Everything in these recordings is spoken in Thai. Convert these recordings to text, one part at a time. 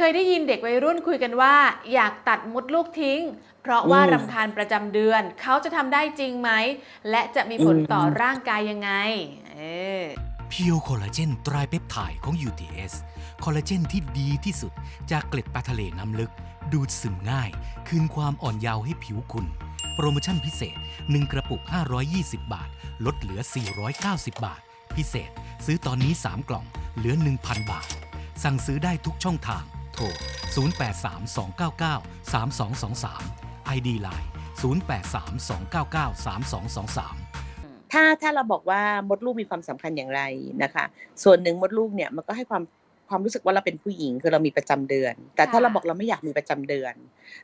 เคยได้ยินเด็กวัยรุ่นคุยกันว่า อยากตัดมดลูกทิ้ง เพราะว่าอืม รำคาญประจำเดือน เขาจะทำได้จริงไหม และจะมีผลต่อร่างกายยังไง เออ เพียวคอลลาเจนตรายเปปไทด์ของ UTS คอลลาเจนที่ดีที่สุดจากเกล็ดปลาทะเลน้ำลึก ดูดซึมง่าย คืนความอ่อนเยาว์ให้ผิวคุณ โปรโมชั่นพิเศษ 1 กระปุก 520 บาท ลดเหลือ 490 บาท พิเศษ ซื้อตอนนี้ 3 กล่อง เหลือ 1,000 บาท สั่งซื้อได้ทุกช่องทาง โทร 0832993223 ID Line 0832993223 ถ้าถ้าเราบอกว่ามดลูกมีความสำคัญอย่างไรนะคะ ส่วนหนึ่งมดลูกเนี่ยมันก็ให้ความความรู้สึกว่าเราเป็นผู้หญิงคือเรามีประจำเดือน แต่ถ้าค่ะเราบอกเราไม่อยากมีประจำเดือน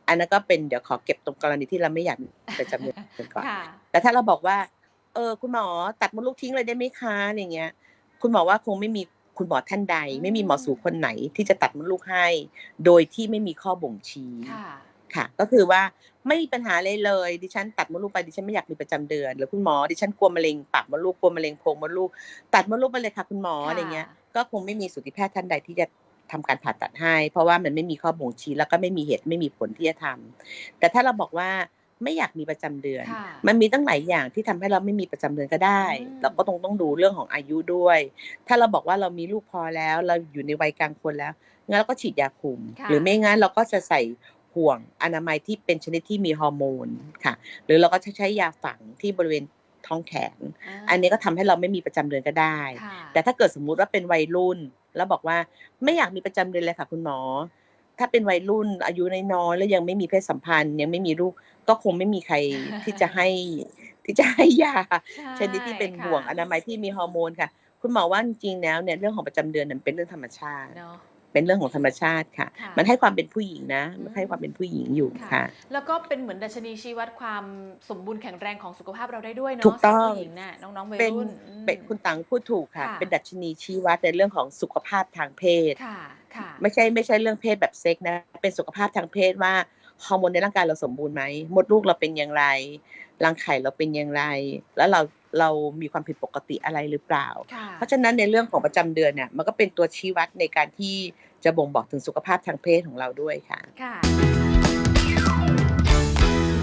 อันนั้นก็เป็นเดี๋ยวขอเก็บตรงกรณีที่เราไม่อยากมีประจำเดือนก่อนค่ะแต่ถ้าเราบอกว่า เออคุณหมอตัดมดลูกทิ้งเลยได้ไหมคะอย่างเงี้ย คุณหมอว่าคงไม่มี คุณหมอท่านใด ไม่มีหมอสูคนไหนที่จะตัดมดลูกให้ โดยที่ไม่มีข้อบ่งชี้ค่ะค่ะ ก็คือว่าไม่มีปัญหาเลยเลย ดิฉันตัดมดลูกไปดิฉันไม่อยากมีประจำเดือน หรือคุณหมอดิฉันกลัวมะเร็งปากมดลูกกลัวมะเร็งโพรงมดลูก ตัดมดลูกไปเลยค่ะคุณหมอค่ะอะไรเงี้ย ก็คงไม่มีสูติแพทย์ท่านใดที่จะทำการผ่าตัดให้ เพราะว่ามันไม่มีข้อบ่งชี้แล้วก็ไม่มีเหตุไม่มีผลที่จะทำแต่ถ้าเราบอกว่า ไม่อยากมีประจำเดือนค่ะมันมีตั้งหลายอย่างที่ทำให้เราไม่มีประจำเดือนก็ได้อืมเราก็ต้องต้องดูเรื่องของอายุด้วย ถ้าเราบอกว่าเรามีลูกพอแล้ว เราอยู่ในวัยกลางคนแล้วงั้นเราก็ฉีดยาคุมค่ะหรือไม่งั้นเราก็จะใส่ห่วงอนามัยที่เป็นชนิดที่มีฮอร์โมนค่ะ หรือเราก็จะใช้ยาฝังที่บริเวณท้องแขน อันนี้ก็ทำให้เราไม่มีประจำเดือนก็ได้ค่ะแต่ถ้าเกิดสมมุติว่าเป็นวัยรุ่น แล้วบอกว่าไม่อยากมีประจำเดือนเลยค่ะ คุณหมอ ถ้าเป็นวัยรุ่นอายุน้อยๆแล้วยังไม่มีเพศสัมพันธ์ ยังไม่มีลูกก็คงไม่มีใครที่จะให้ที่จะให้ยาชนิดที่เป็นใช่ห่วงค่ะอนามัยที่มีฮอร์โมนค่ะ คุณหมอว่าจริงๆแล้วเนี่ยเรื่องของประจำเดือนนั้นเป็นเรื่องธรรมชาติเนาะเป็นเรื่องของธรรมชาติค่ะค่ะ มันให้ความเป็นผู้หญิงนะอืมมันให้ความเป็นผู้หญิงอยู่ค่ะค่ะ แล้วก็เป็นเหมือนดัชนีชี้วัดความสมบูรณ์แข็งแรงของสุขภาพเราได้ด้วยเนาะถูกต้องสำหรับผู้หญิงน่ะน้องๆวัยเป็นรุ่นอืมเป็นคุณตังพูดถูกค่ะค่ะ เป็นดัชนีชี้วัดในเรื่องของสุขภาพทางเพศค่ะค่ะ ไม่ใช่ไม่ใช่เรื่องเพศแบบเซ็กนะ เป็นสุขภาพทางเพศว่าฮอร์โมนในร่างกายเราสมบูรณ์ไหมมดลูกเราเป็นอย่างไรรังไข่เราเป็นอย่างไร แล้วเราเรามีความผิดปกติอะไรหรือเปล่าค่ะเพราะฉะนั้นในเรื่องของประจำเดือนเนี่ยมันก็เป็นตัวชี้วัดในการที่จะบ่งบอกถึงสุขภาพทางเพศของเราด้วยค่ะค่ะ